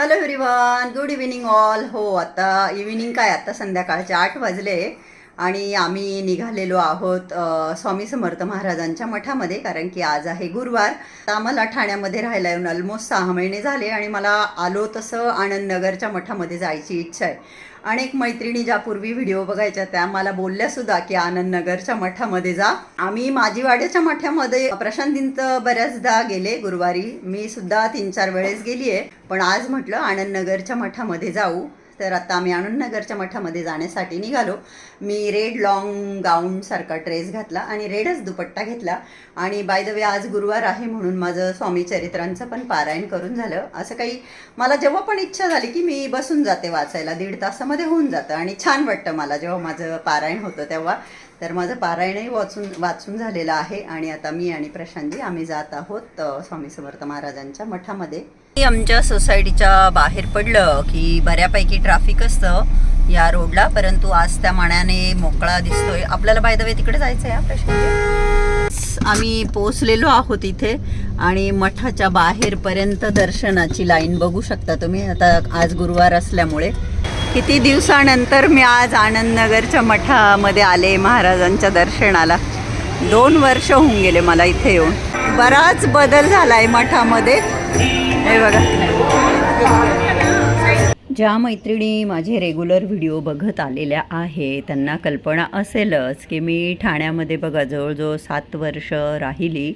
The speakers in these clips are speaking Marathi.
Hello everyone good evening all हो आता इव्हिनिंग काय? आता संध्याकाळचे आठ वाजले आणि आम्ही निघालेलो आहोत स्वामी समर्थ महाराजांच्या मठामध्ये कारण की आज आहे गुरुवार. तर आम्हाला ठाण्यामध्ये राहायला येऊन ऑलमोस्ट सहा महिने झाले आणि मला आलो तसं आनंदनगरच्या मठामध्ये जायची इच्छा आहे. अनेक मैत्रिणी ज्या पूर्वी व्हिडिओ बघायच्या त्या मला बोलल्या सुद्धा की आनंदनगरच्या मठामध्ये जा. आम्ही माझीवाड्याच्या मठामध्ये प्रशांतींत बऱ्याचदा गेले गुरुवारी. मी सुद्धा तीन चार वेळेस गेली आहे पण आज म्हटलं आनंदनगरच्या मठामध्ये जाऊ. तर आता आम्ही आनंदनगरच्या मठामध्ये जाण्यासाठी निघालो. मी रेड लॉंग गाऊनसारखा ड्रेस घातला आणि रेडच दुपट्टा घेतला. आणि बाय द वे आज गुरुवार आहे म्हणून माझं स्वामी चरित्रांचं पण पारायण करून झालं. असं काही मला जेव्हा पण इच्छा झाली की मी बसून जाते वाचायला दीड तासामध्ये होऊन जातं आणि छान वाटतं मला जेव्हा माझं पारायण होतं तेव्हा. तर माझं पारायणही वाचून वाचून झालेलं आहे. आणि आता मी आणि प्रशांतजी आम्ही जात आहोत स्वामी समर्थ महाराजांच्या मठामध्ये. आमच्या सोसायटीच्या बाहेर पडलं की बऱ्यापैकी ट्रॅफिक असतं या रोडला परंतु आज त्या माण्याने मोकळा दिसतोय. आपल्याला बाय वे तिकडे जायचं आहे. प्रशांत आम्ही पोहोचलेलो आहोत इथे आणि मठाच्या बाहेरपर्यंत दर्शनाची लाईन बघू शकता तुम्ही. आता आज गुरुवार असल्यामुळे. किती दिवसानंतर मी आज आनंदनगरच्या मठामध्ये आले महाराजांच्या दर्शनाला. दोन वर्ष होऊन गेले मला इथे येऊन. बराच बदल झालाय मठामध्ये. हे बघा. ज्या मैत्रिणी माझे रेग्युलर व्हिडिओ बघत आलेल्या आहे त्यांना कल्पना असेलच की मी ठाण्यामध्ये बघा जवळजवळ सात वर्ष राहिली.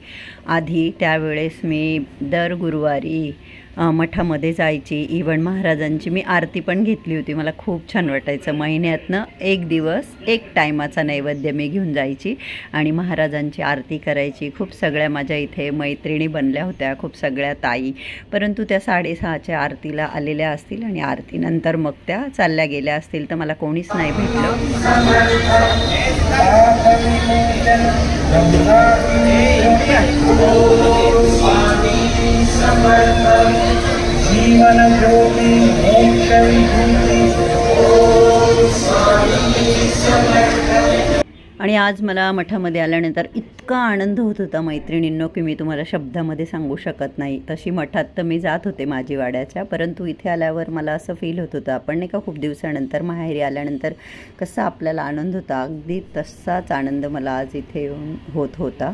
आधी त्यावेळेस मी दर गुरुवारी मठामध्ये जायची. इवन महाराजांची मी आरती पण घेतली होती. मला खूप छान वाटायचं. महिन्यातनं एक दिवस एक टायमाचा नैवेद्य मी घेऊन जायची आणि महाराजांची आरती करायची. खूप सगळ्या माझ्या इथे मैत्रिणी बनल्या होत्या खूप सगळ्या ताई. परंतु त्या साडेसहाच्या आरतीला आलेल्या असतील आणि आरतीनंतर मग त्या चालल्या गेल्या असतील तर मला कोणीच नाही भेटलं. जीवन ज्योति मोक्ष विभूति आणि आज मला मठामध्ये आल्यानंतर इतका आनंद होत होता मैत्रिणींनो की मी तुम्हाला शब्दामध्ये सांगू शकत नाही. तशी मठात तर मी जात होते माझी वाड्याच्या परंतु इथे आल्यावर मला असं फील होत होतं. आपण नाही का खूप दिवसानंतर माहेरी आल्यानंतर कसा आपल्याला आनंद होता. अगदी तसाच आनंद मला आज इथे येऊन होत होता.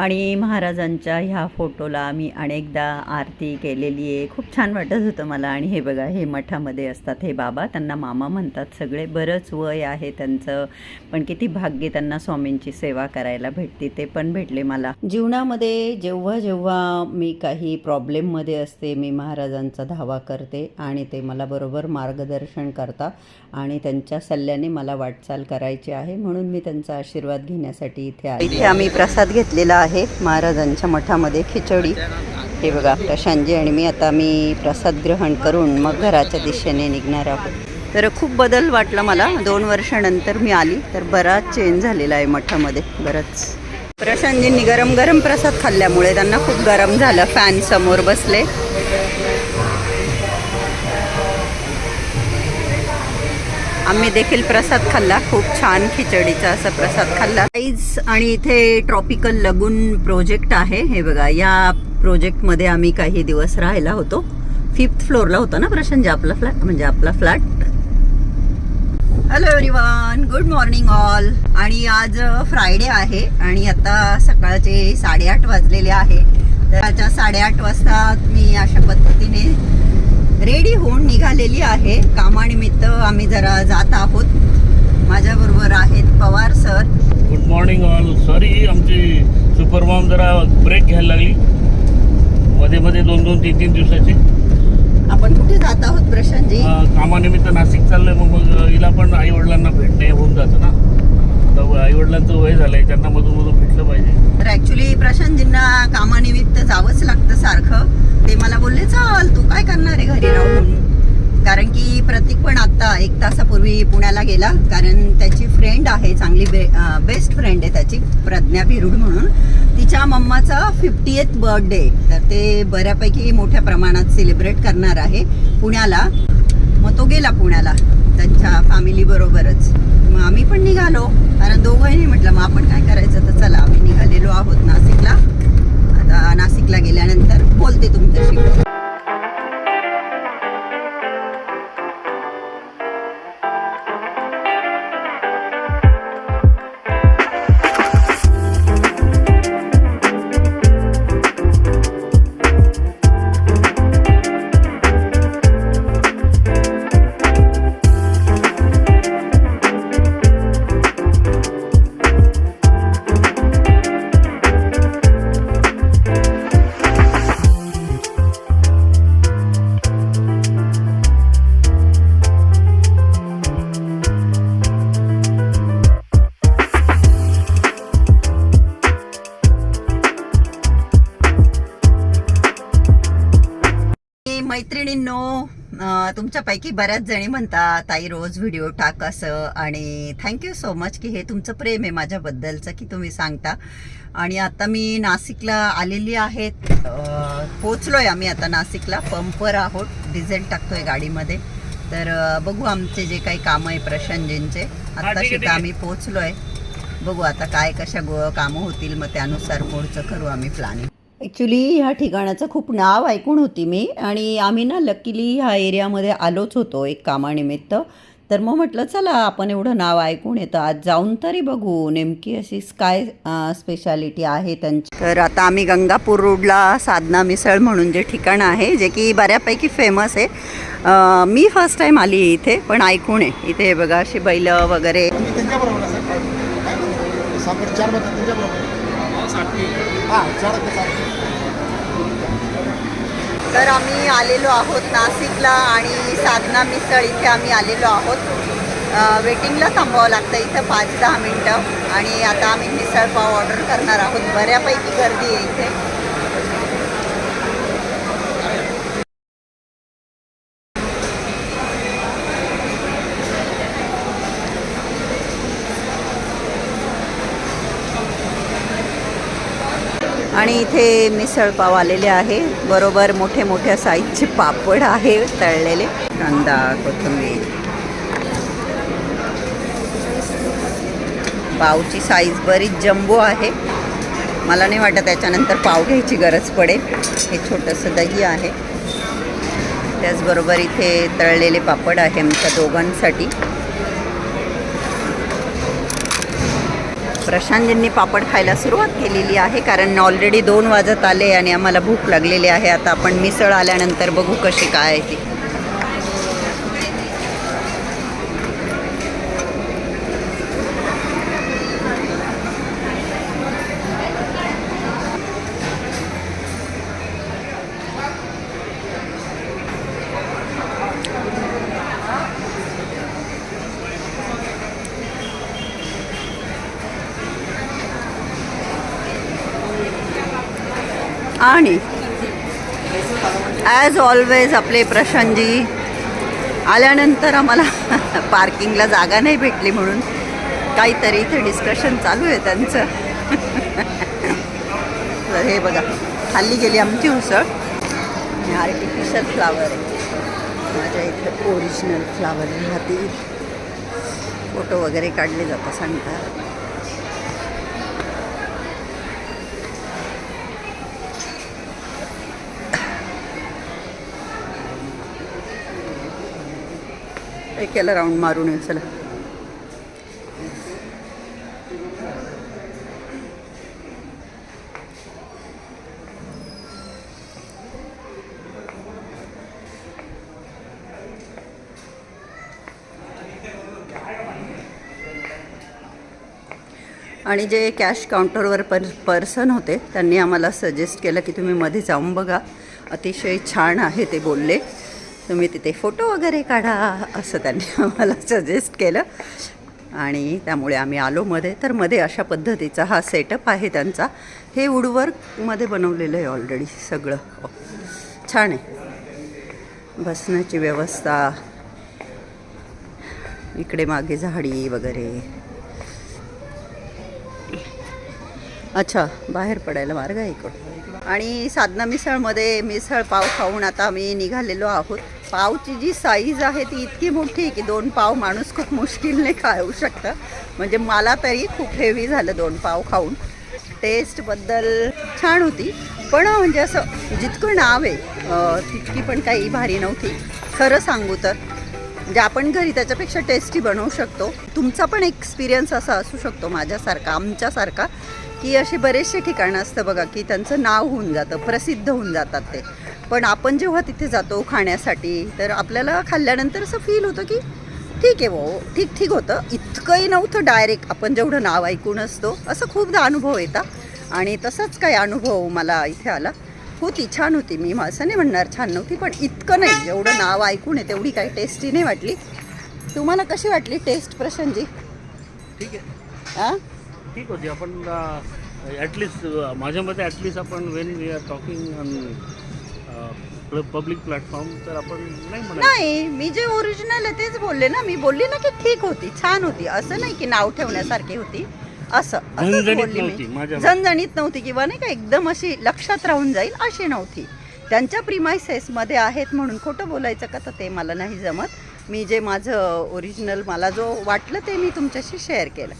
आणि महाराजांच्या ह्या फोटोला मी अनेकदा आरती केलेली आहे. खूप छान वाटत होतं मला. आणि हे बघा हे मठामध्ये असतात हे बाबा. त्यांना मामा म्हणतात. सगळे बरंच वय आहे त्यांचं. पण किती भाग्य त्यांना स्वामींची सेवा करायला भेटते. ते पण भेटले मला. जीवनामध्ये जेव्हा जेव्हा मी काही प्रॉब्लेममध्ये असते मी महाराजांचा धावा करते आणि ते मला बरोबर मार्गदर्शन करतात आणि त्यांच्या सल्ल्याने मला वाटचाल करायची आहे. म्हणून मी त्यांचा आशीर्वाद घेण्यासाठी इथे आहे इथे आम्ही प्रसाद घेतलेला आहे. महाराजांच्या मठामध्ये खिचडी. हे बघा प्रशांजी आणि मी आता मी प्रसाद ग्रहण करून मग घराच्या दिशेने निघणार आहोत. तर खूप बदल वाटला मला. दोन वर्षानंतर मी आली तर बराच चेंज झालेला आहे मठामध्ये. बरंच. प्रशांतजींनी गरम गरम प्रसाद खाल्ल्यामुळे त्यांना खूप गरम झालं. फॅन समोर बसले. आम्ही देखील प्रसाद खाल्ला. खूप छान खिचडीचा असा प्रसाद खाल्ला. आईज आणि इथे ट्रॉपिकल लगून प्रोजेक्ट आहे. हे बघा या प्रोजेक्टमध्ये आम्ही काही दिवस राहायला होतो. फिफ्थ फ्लोअरला होता ना प्रशांत आपला फ्लॅट म्हणजे आपला flat hello everyone good morning all आणि आज फ्रायडे आहे आणि आता सकाळचे साडेआठ वाजलेले आहे. तर त्याच्या साडेआठ वाजता मी अशा पद्धतीने रेडी होऊन निघालेली आहे. कामानिमित्त आम्ही जरा जात आहोत. माझ्याबरोबर आहेत Pawar sir. Good morning all sorry आमची सुपरमॉम जरा ब्रेक घ्यायला लागली. मध्ये मध्ये दोन दोन तीन तीन दिवसाची. आपण कुठे जात आहोत प्रशांतजी? कामानिमित्त नाशिक चाललंय मग मग हिला पण आई वडिलांना भेटणे होऊन जातं ना. आता आई वडिलांचं वय झालंय त्यांना मधून मधून भेटलं पाहिजे. तर ऍक्च्युली प्रशांतजींना कामानिमित्त जावंच लागतं सारखं. ते मला बोलले चल तू काय करणार आहे घरी राहून? कारण की प्रतीक पण आता एक तासापूर्वी पुण्याला गेला. कारण त्याची फ्रेंड आहे चांगली बे बेस्ट फ्रेंड आहे त्याची प्रज्ञा भिरुड म्हणून. तिच्या मम्माचा फिफ्टी एथ बर्थडे तर ते बऱ्यापैकी मोठ्या प्रमाणात सेलिब्रेट करणार आहे पुण्याला. मग तो गेला पुण्याला. त्यांच्या फॅमिली बरोबरच. मग आम्ही पण निघालो. कारण दोघंही म्हटलं मग आपण काय करायचं? तर चला आम्ही निघालेलो आहोत नाशिकला. आता नाशिकला गेल्यानंतर बोलते तुमच्याशी. तुमच्यापैकी बऱ्याच जणी म्हणतात ताई रोज व्हिडिओ टाक असं. आणि थँक्यू सो मच की हे तुमचं प्रेम आहे माझ्याबद्दलचं की तुम्ही सांगता. आणि आता मी नाशिकला आलेली आहेत. अं, पोचलोय आम्ही आता नाशिकला. पंपवर आहोत. डिझेल टाकतोय गाडीमध्ये. तर बघू आमचे जे काही कामं आहे प्रशांतजींचे. आता सुद्धा आहे. आम्ही पोचलोय बघू आता काय कशा गो कामं होतील. मग त्यानुसार पुढचं करू आम्ही प्लॅनिंग ॲक्च्युली ह्या ठिकाणाचं खूप नाव ऐकून होती मी आणि आम्ही ना लकीली ह्या एरियामध्ये आलोच होतो एक कामानिमित्त. तर मग म्हटलं चला आपण एवढं नाव ऐकून येतं. आज जाऊन तरी बघू नेमकी अशी काय स्पेशालिटी आहे त्यांची. तर आता आम्ही गंगापूर रोडला साधना मिसळ म्हणून जे ठिकाण आहे जे की बऱ्यापैकी फेमस आहे. मी फर्स्ट टाईम आली इथे पण ऐकून आहे इथे हे बघा अशी बैल वगैरे. हां तर आम्ही आलेलो आहोत नाशिकला आणि साधना मिसळ इथे आम्ही आलेलो आहोत. वेटिंगला थांबावं लागतं इथं पाच दहा मिनटं. आणि आता आम्ही मिसळ पाव ऑर्डर करणार आहोत. बऱ्यापैकी गर्दी आहे इथे. आणि इथे मिसळ पाव आलेले आहे. बरोबर मोठे मोठ्या साईजचे पापड आहे तळलेले. कांदा कोथिंबीर. पावची साईज बरीच जम्बो आहे. मला नाही वाटत त्याच्यानंतर पाव घ्यायची गरज पडेल. हे छोटंसं दही आहे. त्याचबरोबर इथे तळलेले पापड आहे आमच्या दोघांसाठी. प्रशांतजींनी पापड खायला सुरुवात केलेली आहे कारण ऑलरेडी दोन वाजत आले आणि आम्हाला भूक लागलेली आहे. आता आपण मिसळ आल्यानंतर बघू कशी काय आहे ती आणि ॲज ऑलवेज आपले प्रशांतजी. आल्यानंतर आम्हाला पार्किंगला जागा नाही भेटली म्हणून काहीतरी इथे डिस्कशन चालू आहे त्यांचं. तर हे बघा खाल्ली गेली आमची उसळ. आणि आर्टिफिशियल फ्लावर आहे. माझ्या इथं ओरिजिनल फ्लावर राहतील फोटो वगैरे काढले जातात सांगतात. एक याला राऊंड मारून येईल चला. आणि जे कॅश काउंटरवर पर पर्सन होते त्यांनी आम्हाला सजेस्ट केलं की तुम्ही मध्ये जाऊन बघा. अतिशय छान आहे ते बोलले. तुम्ही तिथे फोटो वगैरे काढा असं त्यांनी आम्हाला सजेस्ट केलं. आणि त्यामुळे आम्ही आलो मध्ये. तर मध्ये अशा पद्धतीचा हा सेटअप आहे त्यांचा. हे वुडवर्कमध्ये बनवलेलं आहे ऑलरेडी सगळं. छान आहे. बसण्याची व्यवस्था. इकडे मागे झाडी वगैरे. अच्छा बाहेर पडायला मार्ग आहे इकडं आणि साधना मिसळमध्ये मिसळ पाव खाऊन आता आम्ही निघालेलो आहोत. पावची जी साईज आहे ती इतकी मोठी आहे की दोन पाव माणूस खूप मुश्किलने खाऊ शकतं. म्हणजे मला तरी खूप हेवी झालं दोन पाव खाऊन. टेस्टबद्दल छान होती. पण म्हणजे असं जितकं नाव आहे तितकी पण काही भारी नव्हती. खरं सांगू तर. म्हणजे आपण घरी त्याच्यापेक्षा टेस्टी बनवू शकतो. तुमचा पण एक्सपिरियन्स असा असू शकतो माझ्यासारखा आमच्यासारखा. की असे बरेचसे ठिकाणं असतं बघा की त्यांचं नाव होऊन जातं प्रसिद्ध होऊन जातात ते. पण आपण जेव्हा तिथे जातो खाण्यासाठी तर आपल्याला खाल्ल्यानंतर असं फील होतं की ठीक आहे भाऊ ठीक ठीक होतं. इतकंही नव्हतं डायरेक्ट आपण जेवढं नाव ऐकून असतो असं खूपदा अनुभव येतात आणि तसाच काही अनुभव मला इथे आला. होती छान होती. मी असं नाही म्हणणार छान नव्हती पण इतकं नाही. जेवढं नाव ऐकून आहे तेवढी काही टेस्टी नाही वाटली. तुम्हाला कशी वाटली टेस्ट प्रशांतजी? ठीक आहे. हां ठीक होती. आपण ॲटलिस्ट माझ्या मते ॲटलिस्ट आपण when we are talking public platform तर आपण नाही म्हणा नाही मी जे ओरिजिनल आहे तेच बोलले ना. मी बोलली ना की ठीक होती छान होती. असं नाही की नाव ठेवण्यासारखी होती. असं असंच झणझणीत बोलली नव्हती, मी माझ्या झणझणीत नव्हती किंवा नाही का एकदम अशी लक्षात राहून जाईल अशी नव्हती. त्यांच्या प्रिमायसेसमध्ये आहेत म्हणून खोटं बोलायचं का तर ते मला नाही जमत. मी जे माझं ओरिजिनल मला जो वाटलं ते मी तुमच्याशी शेअर केलं.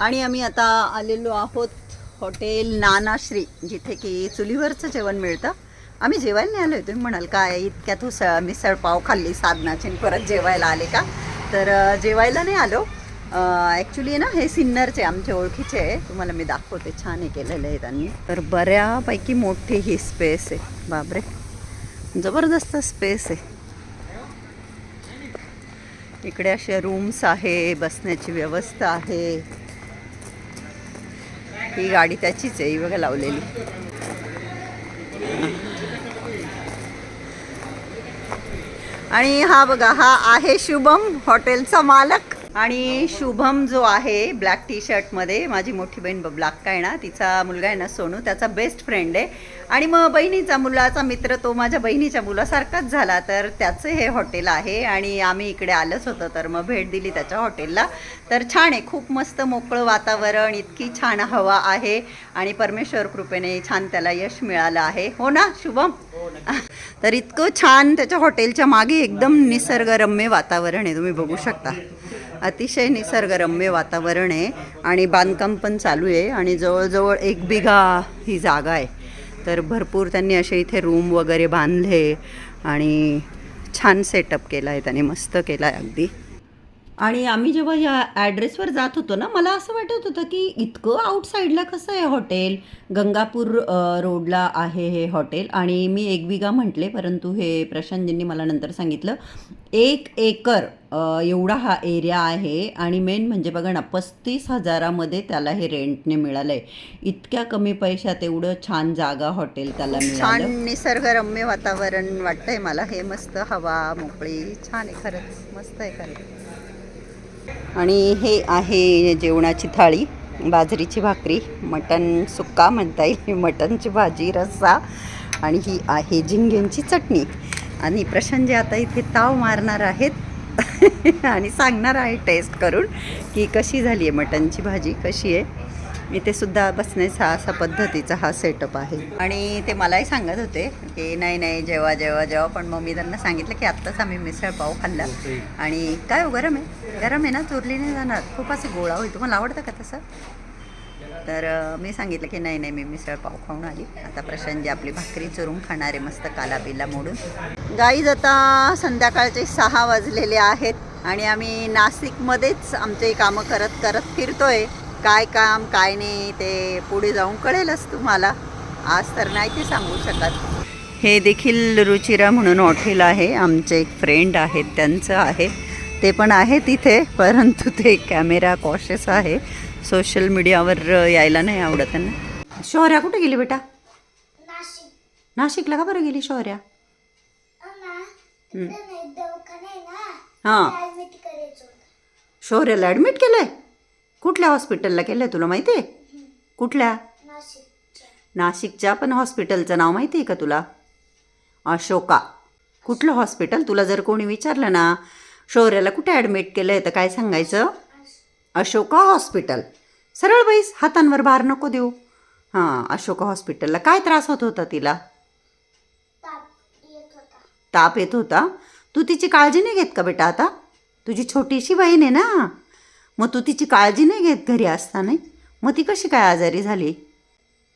आणि आम्ही आता आलेलो आहोत हॉटेल नानाश्री जिथे की चुलीवरचं जेवण मिळतं. आम्ही जेवायला नाही आलो आहे तुम्ही म्हणाल काय इतक्यात उसळ मिसळ पाव खाल्ली साधनाची परत जेवायला आले का? तर जेवायला नाही आलो. ॲक्च्युली ना हे सिन्नरचे आमचे ओळखीचे आहे. तुम्हाला मी दाखवते छान हे केलेलं आहे त्यांनी. तर बऱ्यापैकी मोठी ही स्पेस आहे. बापरे. जबरदस्त स्पेस आहे. इकडे असे रूम्स आहे बसण्याची व्यवस्था आहे. ही गाडी त्याचीच आहे ही बघा लावलेली. आणि हा बघा हा आहे शुभम हॉटेलचा मालक. आणि शुभम जो आहे ब्लॅक टी शर्टमध्ये माझी मोठी बहीण ब्लॅक काय ना तिचा मुलगा आहे ना सोनू त्याचा बेस्ट फ्रेंड आहे. आणि मग बहिणीचा मुलाचा मित्र तो माझ्या बहिणीच्या मुलासारखाच झाला तर त्याचं हे हॉटेल आहे आणि आम्ही इकडे आलंच होतं तर मग भेट दिली त्याच्या हॉटेलला. तर छान आहे खूप मस्त मोकळं वातावरण इतकी छान हवा आहे आणि परमेश्वर कृपेने छान त्याला यश मिळालं आहे. हो ना शुभम? तर इतकं छान त्याच्या हॉटेलच्या मागे एकदम निसर्गरम्य वातावरण आहे तुम्ही बघू शकता. अतिशय निसर्गरम्य वातावरण आहे आणि बांधकाम पण चालू आहे आणि जवळजवळ एक बिघा ही जागा आहे. तर भरपूर त्यांनी असे इथे रूम वगैरे बांधले आणि छान सेटअप केला आहे त्याने मस्त केला आहे अगदी. आणि आम्ही जेव्हा या ॲड्रेसवर जात होतो ना मला असं वाटत होतं की इतकं आउटसाईडला कसं आहे हॉटेल गंगापूर रोडला आहे हे हॉटेल आणि मी एक बिगा म्हटले परंतु हे प्रशांतजींनी मला नंतर सांगितलं एक एकर एवढा हा एरिया आहे. आणि मेन म्हणजे बघा ना पस्तीस हजारामध्ये त्याला हे रेंटने मिळालं आहे इतक्या कमी पैशात एवढं छान जागा हॉटेल त्याला छान निसर्गरम्य वातावरण वाटतंय मला. हे मस्त हवा मोकळी छान आहे खरंच. मस्त आहे खरंच. आणि हे आहे जेवणाची थाळी बाजरीची भाकरी मटण सुक्का म्हणता येईल. मटणची भाजी रस्सा आणि ही आहे झिंग्यांची चटणी. आणि प्रशांतजी आता इथे ताव मारणार आहेत आणि सांगणार आहे टेस्ट करून की कशी झाली आहे मटणची भाजी कशी आहे? इथे सुद्धा बसण्याचा असा पद्धतीचा हा सेटअप आहे. आणि ते मलाही सांगत होते की नाही नाही जेव्हा जेव्हा जेव्हा पण मग मी त्यांना सांगितलं की आत्ताच आम्ही मिसळ पाव खाल्ला. आणि काय हो गरम आहे? गरम आहे ना चुरली नाही जाणार. खूप असं गोळा होईल. तुम्हाला आवडतं का तसं? तर मी सांगितलं की नाही नाही मी मिसळ पाव खाऊन आली. आता प्रशांतजी आपली भाकरी चुरून खाणार आहे मस्त कालाबिला मोडून. गाईज आता संध्याकाळचे सहा वाजलेले आहेत आणि आम्ही नाशिकमध्येच आमचे कामं करत करत फिरतोय. काय काम काय नाही ते पुढे जाऊन कळेलच तुम्हाला. आज तर नाही ते सांगू शकत. हे देखील रुचिरा म्हणून हॉटेल आहे. आमचे एक फ्रेंड आहेत त्यांचं आहे. ते पण आहे तिथे परंतु ते कॅमेरा कॉशियस आहे. सोशल मीडियावर यायला नाही आवडत त्यांना. शौर्या कुठे गेली बेटा? नाशिक. नाशिकला का बरं गेली शौर्या? हां. शौर्याला ॲडमिट केलं आहे कुठल्या हॉस्पिटलला केलं आहे तुला माहिती आहे? कुठल्या? नाशिकच्या. पण हॉस्पिटलचं नाव माहिती आहे का तुला? अशोका. कुठलं हॉस्पिटल? तुला जर कोणी विचारलं ना शौर्याला कुठे ॲडमिट केलं आहे तर काय सांगायचं? अशोका हॉस्पिटल. सरळ बाईस हातांवर भार नको देऊ. हां अशोका हॉस्पिटलला. काय त्रास होत होता तिला? ताप येत होता. तू तिची काळजी नाही घेत का बेटा आता? तुझी छोटीशी बहीण आहे ना? मग तू तिची काळजी नाही घेत घरी असताना मग ती कशी काय आजारी झाली?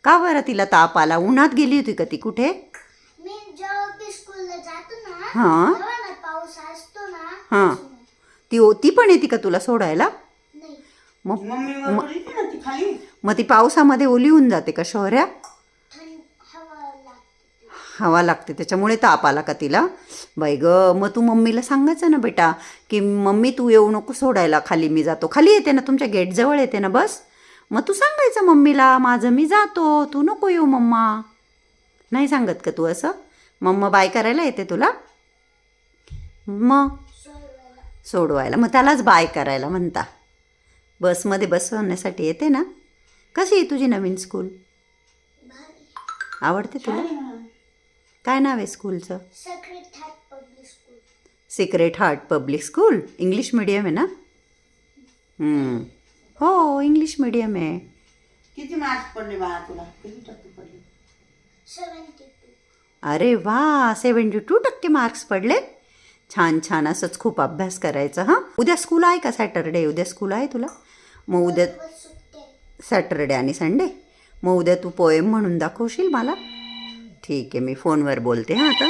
का बरं तिला ताप आला? उन्हात गेली होती का ती कुठे? मी जेव्हा मी स्कूलला जातो ना हां. तेव्हा ना पाऊस असतो ना. हां. ती ती पण येते का तुला सोडायला? नाही. मग मग- मग ती पावसामध्ये ओली होऊन जाते का लागते हवा लागते. त्याच्यामुळे ताप आला का तिला? बाई ग मग तू मम्मीला सांगायचं ना बेटा की मम्मी तू येऊ नको सोडायला खाली मी जातो. खाली येते ना तुमच्या गेटजवळ येते ना बस. मग तू सांगायचं मम्मीला माझं मी जातो तू नको येऊ मम्मा. नाही सांगत का तू असं? मम्मा बाय करायला येते तुला? मग? सोडवायला. मग त्यालाच बाय करायला म्हणता. बसमध्ये बसवण्यासाठी येते ना? कशी आहे तुझी नवीन स्कूल? आवडते तुला? काय नाव आहे स्कूलचं? Sacred heart public school sacred heart public school English medium आहे ना? हम्म. हो इंग्लिश मीडियम आहे. किती मार्क्स पडले बाळा तुला? किती टक्के पडले? सेवन्टी टू अरे वा सेवन्टी टू टक्के मार्क्स पडले. छान छान. असंच खूप अभ्यास करायचा हां? उद्या स्कूल आहे का सॅटरडे उद्या स्कूल आहे तुला? मग उद्या सॅटरडे आणि संडे मग उद्या तू पोएम म्हणून दाखवशील मला? ठीक आहे मी फोनवर बोलते हां आता.